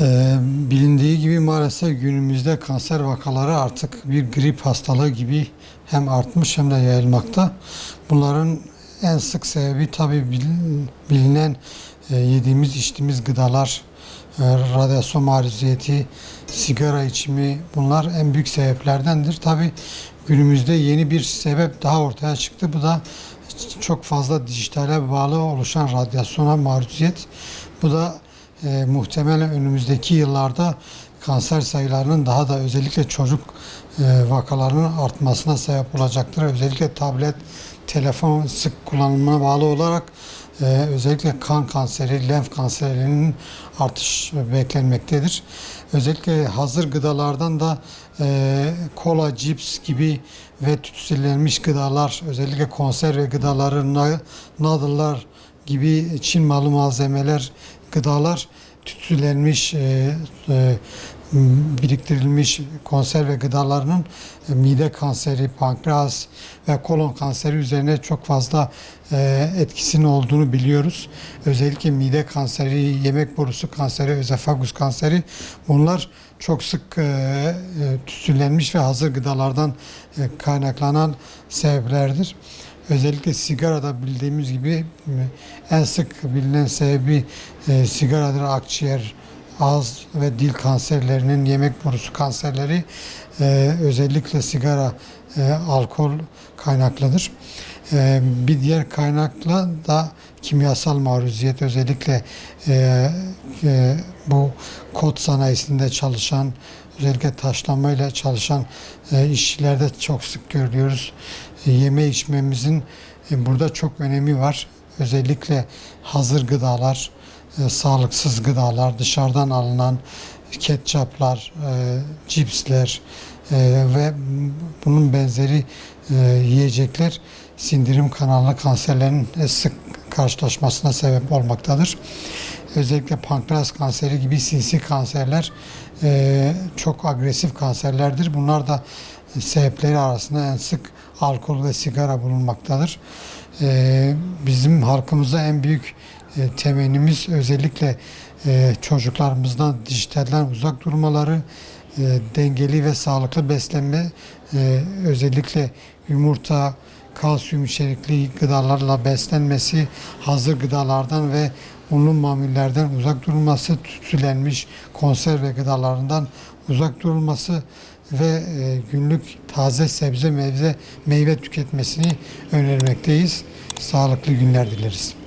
Ee, bilindiği gibi maalesef günümüzde kanser vakaları artık bir grip hastalığı gibi hem artmış hem de yayılmakta. Bunların en sık sebebi tabi bilinen e, yediğimiz içtiğimiz gıdalar, e, radyasyon maruziyeti, sigara içimi bunlar en büyük sebeplerdendir. Tabi günümüzde yeni bir sebep daha ortaya çıktı. Bu da çok fazla dijitale bağlı oluşan radyasyona maruziyet. Bu da e, muhtemelen önümüzdeki yıllarda kanser sayılarının daha da özellikle çocuk e, vakalarının artmasına sebep olacaktır. Özellikle tablet, telefon sık kullanımına bağlı olarak e, özellikle kan kanseri, lenf kanserlerinin artış beklenmektedir. Özellikle hazır gıdalardan da e, kola, cips gibi ve tütsülenmiş gıdalar, özellikle konserve gıdaları, noodle'lar gibi Çin malı malzemeler, gıdalar tütsülenmiş, e, e, biriktirilmiş konserve gıdalarının e, mide kanseri, pankreas ve kolon kanseri üzerine çok fazla etkisinin olduğunu biliyoruz. Özellikle mide kanseri, yemek borusu kanseri, özefagus kanseri bunlar çok sık tütsülenmiş ve hazır gıdalardan kaynaklanan sebeplerdir. Özellikle sigarada bildiğimiz gibi e, en sık bilinen sebebi e, sigaradır. Akciğer, ağız ve dil kanserlerinin, yemek borusu kanserleri e, özellikle sigara, e, alkol kaynaklıdır. E, bir diğer kaynakla da kimyasal maruziyet özellikle e, e, bu kod sanayisinde çalışan özellikle taşlamayla çalışan e, işçilerde çok sık görüyoruz. E, yeme içmemizin e, burada çok önemi var. Özellikle hazır gıdalar, sağlıksız gıdalar, dışarıdan alınan ketçaplar, cipsler ve bunun benzeri yiyecekler sindirim kanalı kanserlerinin sık karşılaşmasına sebep olmaktadır. Özellikle pankreas kanseri gibi sinsi kanserler e, çok agresif kanserlerdir. Bunlar da sebepleri arasında en sık alkol ve sigara bulunmaktadır. E, bizim halkımızda en büyük e, temennimiz özellikle e, çocuklarımızdan dijitalden uzak durmaları, e, dengeli ve sağlıklı beslenme, e, özellikle yumurta, kalsiyum içerikli gıdalarla beslenmesi, hazır gıdalardan ve unlu mamullerden uzak durulması, tütsülenmiş konserve gıdalarından uzak durulması ve e, günlük taze sebze, meyve, meyve tüketmesini önermekteyiz. Sağlıklı günler dileriz.